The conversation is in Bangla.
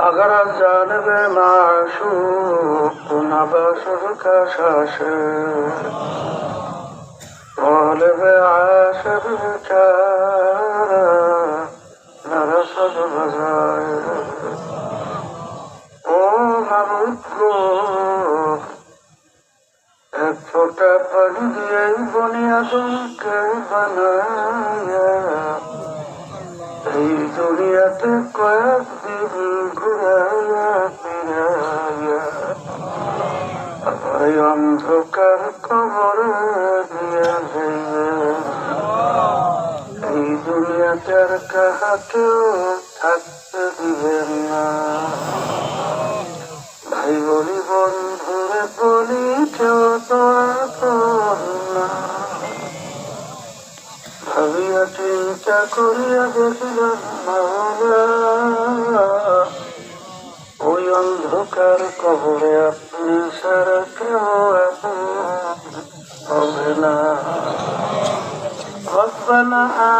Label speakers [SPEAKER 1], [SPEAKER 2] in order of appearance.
[SPEAKER 1] أغرى جانب معشوق نباشد کشاشه غالب عاشق کرد نرسد بزایر او محبوب گفت এক ফোঁটা পানি দিয়ে বনিয়াদমকে বানায়া এই দুনিয়াতে কয়েকদিন ঘুরাইয়া এই অন্ধকার কবরে দিয়া যাইবে এই দুনিয়াতে আর কাহাকেও থাকতে দিবেন না। ভাই বলি, বন্ধুরে বলি, কেউ তো না ভাবিয়া চিন্তা করিয়া দেখিলাম ওই অন্ধকার কবরে আপনি